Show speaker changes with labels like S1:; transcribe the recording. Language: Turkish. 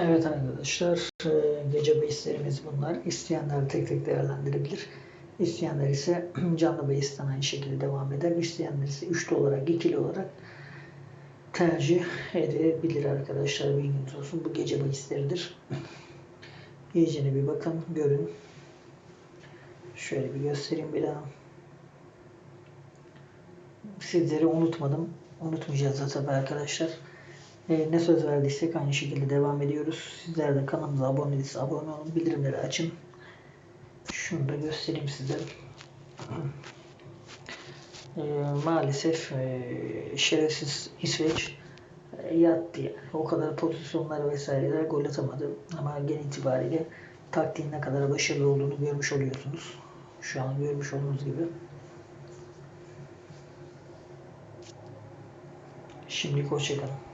S1: Evet arkadaşlar, e, gece bahislerimiz bunlar. İsteyenler tek tek değerlendirebilir. İsteyenler ise canlı bahisten aynı şekilde devam eder. İsteyenler ise üçlü olarak, ikili olarak tercih edebilir arkadaşlar. Bilginiz olsun. Bu gece bahisleridir. İyicene bir bakın, görün. Şöyle bir göstereyim bir daha. Sizleri unutmadım. Unutmayacağız tabii arkadaşlar. Ee, ne söz verdiysek aynı şekilde devam ediyoruz. Sizler de kanalımıza abone değilseniz abone olun. Bildirimleri açın. Şunu da göstereyim size. Ee, maalesef e, şerefsiz İsveç e, yattı yani. O kadar pozisyonlar vesaireler gol atamadı. Ama genel itibariyle taktiğin ne kadar başarılı olduğunu görmüş oluyorsunuz. Şu an görmüş olduğunuz gibi. Şimdilik hoşçakalın.